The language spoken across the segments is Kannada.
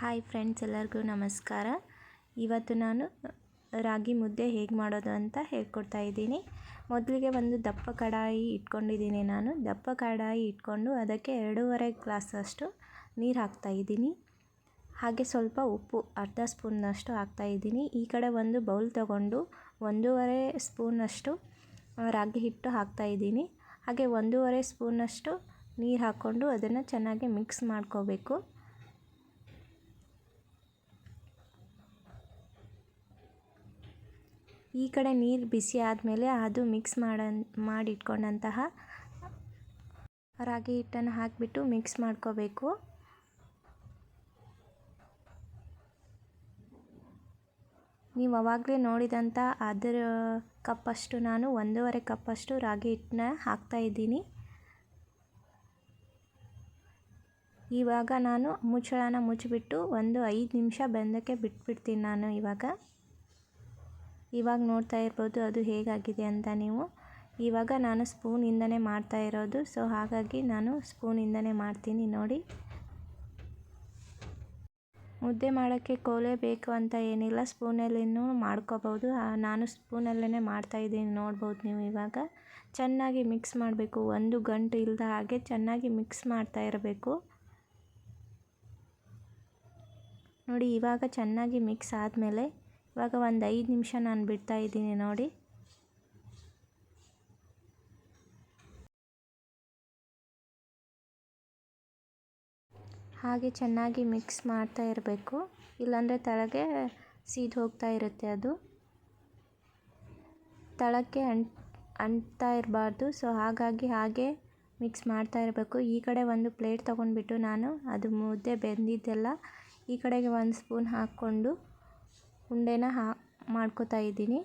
ಹಾಯ್ ಫ್ರೆಂಡ್ಸ್ ಎಲ್ಲರಿಗೂ ನಮಸ್ಕಾರ. ಇವತ್ತು ನಾನು ರಾಗಿ ಮುದ್ದೆ ಹೇಗೆ ಮಾಡೋದು ಅಂತ ಹೇಳ್ಕೊಡ್ತಾ ಇದ್ದೀನಿ. ಮೊದಲಿಗೆ ಒಂದು ದಪ್ಪ ಕಡಾಯಿ ಇಟ್ಕೊಂಡಿದ್ದೀನಿ ನಾನು. ದಪ್ಪ ಕಡಾಯಿ ಇಟ್ಕೊಂಡು ಅದಕ್ಕೆ ಎರಡೂವರೆ ಗ್ಲಾಸಷ್ಟು ನೀರು ಹಾಕ್ತಾಯಿದ್ದೀನಿ ಹಾಗೆ ಸ್ವಲ್ಪ ಉಪ್ಪು, ಅರ್ಧ ಸ್ಪೂನ್ನಷ್ಟು ಹಾಕ್ತಾಯಿದ್ದೀನಿ ಈ ಕಡೆ ಒಂದು ಬೌಲ್ ತಗೊಂಡು ಒಂದೂವರೆ ಸ್ಪೂನಷ್ಟು ರಾಗಿ ಹಿಟ್ಟು ಹಾಕ್ತಾಯಿದ್ದೀನಿ ಹಾಗೆ ಒಂದೂವರೆ ಸ್ಪೂನಷ್ಟು ನೀರು ಹಾಕ್ಕೊಂಡು ಅದನ್ನು ಚೆನ್ನಾಗಿ ಮಿಕ್ಸ್ ಮಾಡ್ಕೋಬೇಕು. ಈ ಕಡೆ ನೀರು ಬಿಸಿ ಆದಮೇಲೆ ಅದು ಮಿಕ್ಸ್ ಮಾಡ, ಮಾಡಿಟ್ಕೊಂಡಂತಹ ರಾಗಿ ಹಿಟ್ಟನ್ನು ಹಾಕಿಬಿಟ್ಟು ಮಿಕ್ಸ್ ಮಾಡ್ಕೋಬೇಕು. ನೀವು ಅವಾಗಲೇ ನೋಡಿದಂಥ ಅದರ ಕಪ್ಪಷ್ಟು ನಾನು ಒಂದೂವರೆ ಕಪ್ಪಷ್ಟು ರಾಗಿ ಹಿಟ್ಟನ್ನ ಹಾಕ್ತಾಯಿದ್ದೀನಿ ಇವಾಗ ನಾನು ಮುಚ್ಚಳನ ಮುಚ್ಚಿಬಿಟ್ಟು ಒಂದು ಐದು ನಿಮಿಷ ಬೆಂದಕ್ಕೆ ಬಿಟ್ಬಿಡ್ತೀನಿ ನಾನು ಇವಾಗ. ಇವಾಗ ನೋಡ್ತಾ ಇರ್ಬೋದು ಅದು ಹೇಗಾಗಿದೆ ಅಂತ ನೀವು. ಇವಾಗ ನಾನು ಸ್ಪೂನಿಂದನೇ ಮಾಡ್ತಾ ಇರೋದು. ಸೊ ಹಾಗಾಗಿ ನಾನು ಸ್ಪೂನಿಂದನೇ ಮಾಡ್ತೀನಿ ನೋಡಿ. ಮುದ್ದೆ ಮಾಡೋಕ್ಕೆ ಕೋಲೆ ಬೇಕು ಅಂತ ಏನಿಲ್ಲ. ಸ್ಪೂನಲ್ಲಿನೂ ಮಾಡ್ಕೋಬೋದು. ನಾನು ಸ್ಪೂನಲ್ಲೇ ಮಾಡ್ತಾಯಿದ್ದೀನಿ ನೋಡ್ಬೋದು ನೀವು ಇವಾಗ. ಚೆನ್ನಾಗಿ ಮಿಕ್ಸ್ ಮಾಡಬೇಕು. ಒಂದು ಗಂಟು ಇಲ್ಲದ ಹಾಗೆ ಚೆನ್ನಾಗಿ ಮಿಕ್ಸ್ ಮಾಡ್ತಾ ಇರಬೇಕು. ನೋಡಿ, ಇವಾಗ ಚೆನ್ನಾಗಿ ಮಿಕ್ಸ್ ಆದಮೇಲೆ ಇವಾಗ ಒಂದು ಐದು ನಿಮಿಷ ನಾನು ಬಿಡ್ತಾ ಇದ್ದೀನಿ ನೋಡಿ. ಹಾಗೆ ಚೆನ್ನಾಗಿ ಮಿಕ್ಸ್ ಮಾಡ್ತಾ ಇರಬೇಕು. ಇಲ್ಲಾಂದರೆ ತಳಗೆ ಸೀದು ಹೋಗ್ತಾ ಇರುತ್ತೆ ಅದು. ತಳಕ್ಕೆ ಅಂಟ್ ಅಂಟ್ತಾ ಇರಬಾರ್ದು. ಸೊ ಹಾಗಾಗಿ ಹಾಗೆ ಮಿಕ್ಸ್ ಮಾಡ್ತಾ ಇರಬೇಕು. ಈ ಕಡೆ ಒಂದು ಪ್ಲೇಟ್ ತೊಗೊಂಡ್ಬಿಟ್ಟು ನಾನು ಅದು ಮುದ್ದೆ ಬೆಂದಿದ್ದೆಲ್ಲ ಈ ಕಡೆಗೆ ಒಂದು ಸ್ಪೂನ್ ಹಾಕ್ಕೊಂಡು ಉಂಡೆನ ಹಾ, ಮಾಡ್ಕೋತಾ ಇದ್ದೀನಿ.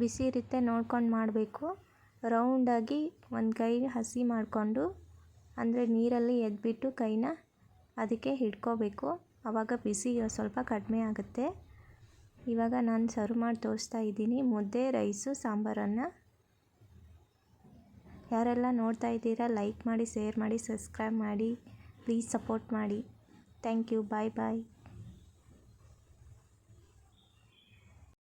ಬಿಸಿ ಇರುತ್ತೆ, ನೋಡ್ಕೊಂಡು ಮಾಡಬೇಕು. ರೌಂಡಾಗಿ ಒಂದು ಕೈ ಹಸಿ ಮಾಡಿಕೊಂಡು, ಅಂದರೆ ನೀರಲ್ಲಿ ಎದ್ಬಿಟ್ಟು ಕೈನ ಅದಕ್ಕೆ ಹಿಡ್ಕೋಬೇಕು. ಆವಾಗ ಬಿಸಿ ಸ್ವಲ್ಪ ಕಡಿಮೆ ಆಗುತ್ತೆ. ಇವಾಗ ನಾನು ಸರ್ವ್ ಮಾಡಿ ತೋರಿಸ್ತಾ ಇದ್ದೀನಿ. ಮುದ್ದೆ, ರೈಸು, ಸಾಂಬಾರನ್ನು. ಯಾರೆಲ್ಲ ನೋಡ್ತಾ ಇದ್ದೀರಾ, ಲೈಕ್ ಮಾಡಿ, ಶೇರ್ ಮಾಡಿ, ಸಬ್ಸ್ಕ್ರೈಬ್ ಮಾಡಿ, ಪ್ಲೀಸ್ ಸಪೋರ್ಟ್ ಮಾಡಿ. Thank you. Bye bye.